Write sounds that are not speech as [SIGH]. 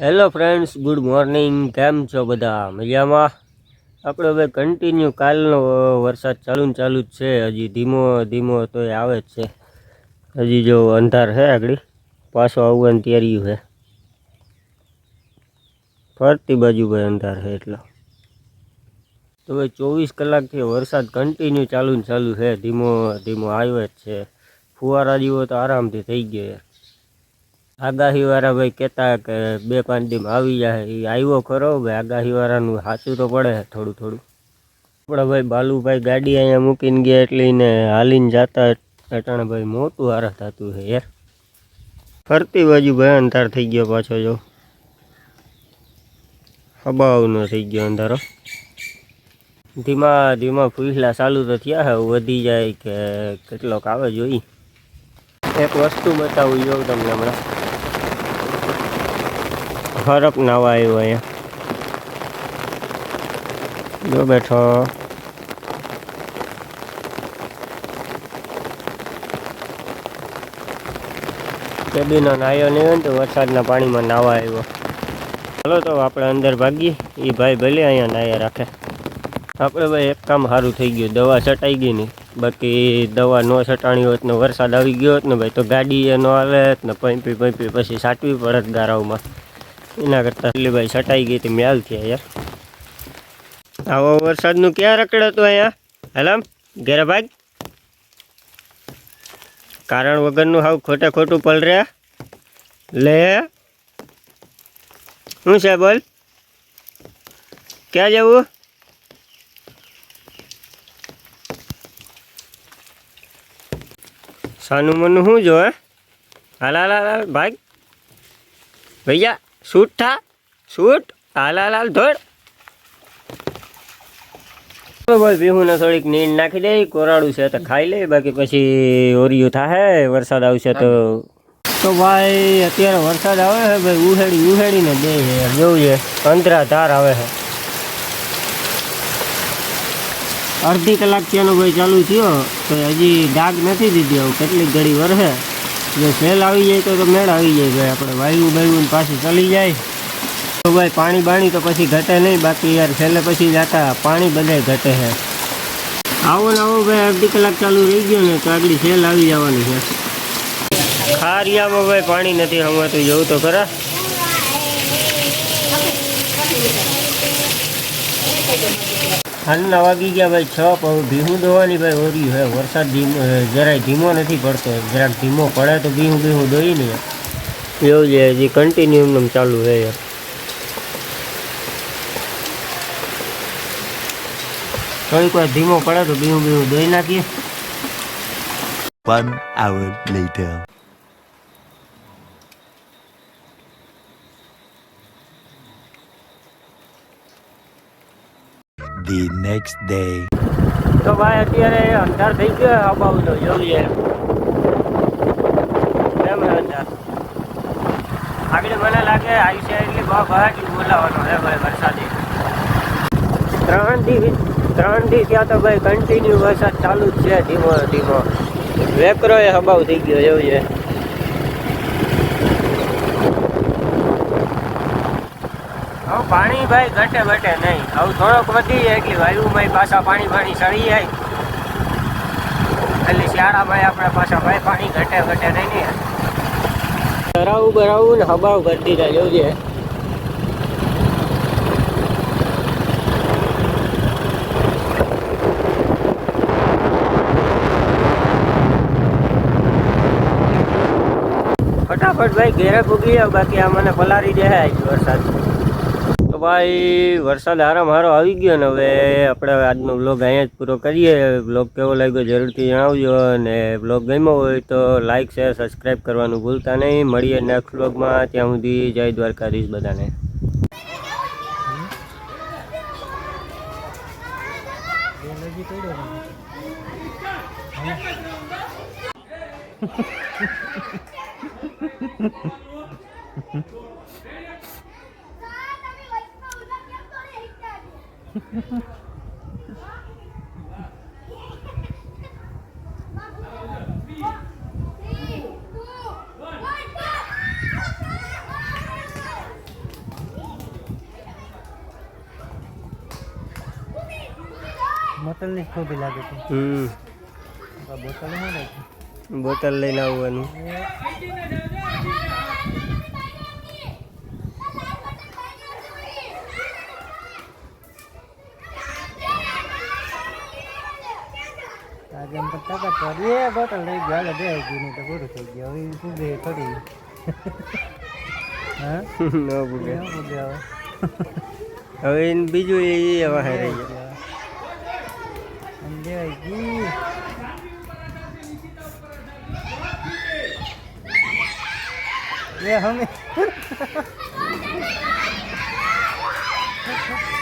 Hello friends good morning કેમ છો બધા? મજામાં? આપણે હવે કન્ટિન્યુ કાલનો વરસાદ ચાલુ ને ચાલુ જ છે. હજી ધીમો ધીમો તો આવે જ છે. હજી જો અંધાર છે આગળ. પાછો આવવાની તૈયારી છે. ફરતી બાજુ ભાઈ અંધાર છે એટલો. તો ભાઈ ચોવીસ કલાકથી વરસાદ કન્ટિન્યુ ચાલુ ચાલુ છે. ધીમો ધીમો આવ્યો જ છે. ફુવારા જેવો તો આરામથી થઈ ગયો યાર આગાહીવાળા ભાઈ કહેતા કે બે પાંચ દીમાં આવી જાય એ આવ્યો ખરો ભાઈ આગાહીવાળાનું સાચું તો પડે થોડું થોડું. આપણા ભાઈ બાલુભાઈ ગાડી અહીંયા મૂકીને ગયા એટલે એને હાલીને જતા અટાણે ભાઈ મોટું હારા થતું છે યાર. ફરતી બાજુ ભાઈ અંધાર થઈ ગયો પાછો જો. હબાવનો થઈ ગયો અંધારો. ધીમા ધીમા ફૂસલા ચાલુ તો થયા હવે વધી જાય કે કેટલોક આવે જોઈ. એક વસ્તુ બતાવું જોઉં તમને હમણાં. હરપ નાવા આવ્યો અહીંયા. જો બેઠો. કેબીનો નાયો નહીં હોય ને તો વરસાદના પાણીમાં નાવા આવ્યો. ચાલો તો આપણે અંદર ભાગીએ. એ ભાઈ ભલે અહીંયા નાયા રાખે. આપણે ભાઈ એક કામ સારું થઈ ગયું. દવા છટાઈ ગઈ નહીં બાકી દવા ન છટાણી હોત ને વરસાદ આવી ગયો હોત ને ભાઈ, તો ગાડી એ ન આવે ને પંપી પંપી પછી સાટવી પડત ગારાઓમાં. એના કરતાં એટલે ભાઈ છટાઈ ગઈ હતી મેલ થયા યાર આવો વરસાદનું ક્યાં રકડ હતું અહીંયા? હલામ ઘેરે ભાગ કારણ વગરનું હાવ ખોટે ખોટું પલ રહ્યા. લે. શું છે, બોલ. ક્યાં જવું? સાનું મનું શું જો હે હાલ હાલ હાલ હાલ ભાગ ભૈયા શૂટ થા શૂટ હાલ હાલ હાલ ધોડ ભાઈ ભીહુને થોડીક નીંદ નાખી દે કોરાડું છે તો ખાઈ લે બાકી પછી ઓરિયું થાહે વરસાદ આવશે તો તો ભાઈ અત્યારે વરસાદ આવે છે ભાઈ ઉહેડી ઉહેડીને દે છે જોવું છે અંતરા ધાર આવે છે. અડધી કલાક ત્યાંનો ભાઈ ચાલુ થયો તો હજી ડાગ નથી દીધી આવું કેટલીક ઘડી વરસે. જો સેલ આવી જાય તો તો મેળ આવી જાય ભાઈ. આપણે વાયુ બાયુ પાછી ચલી જાય. તો ભાઈ પાણી બાણી તો પછી ઘટે નહીં. બાકી યાર છેલ્લે પછી જાતા પાણી બધાય ઘટે છે આવો ને આવો ભાઈ, અડધી કલાક ચાલુ રહી ગયો ને તો આગળ સેલ આવી જવાની છે. ખારિયામાં ભાઈ પાણી નથી હમણાં જવું તો ખરા. હાલના વાગી ગયા ભાઈ છ, પણ ભીહું દોવાની ભાઈ ઓરી હે વરસાદ ધીમો જરાય ધીમો નથી પડતો. જરાક ધીમો પડે તો ભીહું ભીહું દોઈ ને એવું છે, હજી કન્ટિન્યુ એમ ચાલુ છે. યાર થોડીક વાર ધીમો પડે તો બીહું બીહું દોઈ નાખીએ. One hour later. The next day. તો ભાઈ, અત્યારે અંધાર થઈ ગયો અબાઉ તો જોઈએ. કેમ અંધાર? આગળ મને લાગે છે એટલે બહુ બહાટી બોલાવાનો હે ભાઈ વરસાદી. ત્રણ દી ત્રણ દી ત્યાં તો ભાઈ કન્ટિન્યુ વરસાદ ચાલુ જ છે ધીમો ધીમો. વેકરો એ હબાવ થઈ ગયો એવું છે પાણી ભાઈ ઘટે ઘટે નહીં. હવે થોડોક વધી જાય એટલે વાયુમાં પાછા પાણી પાણી સળી જાય. એટલે શિયાળામાં આપણે પાછા ભાઈ પાણી ઘટે ઘટે નહીં ને. ધરાવું બરાવું ને હબાવ કરી દીધા, જોજે. ફટાફટ ભાઈ ઘેરે ભૂગી જાવ બાકી આ મને પલારી દે વરસાદ. ભાઈ, વરસાદ આરામ હારો આવી ગયો ને હવે. આપણે આજનો બ્લોગ અહીંયા જ પૂરો કરીએ. બ્લોગ કેવો લાગ્યો જરૂરથી જણાવજો. અને બ્લોગ ગમ્યો હોય તો લાઇક શેર સબસ્ક્રાઈબ કરવાનું ભૂલતા નહીં. મળીએ નેક્સ્ટ બ્લોગમાં ત્યાં સુધી જય દ્વારકાધીશ બધાને. Ha botol nih kau bilang itu hmm. botol mana botol lain awan. પણ તાકાત વાળી એ બોટલ લઈ ગયો આગળ બે ગયું નહીં તો પૂરું થઈ ગયું. હવે બે થોડી [LAUGHS] હા? ન ભૂગે શું પૂગે હવે. હવે બીજું એ વાહે રહી એમ દેવાય ગઈ એ હમે [LAUGHS]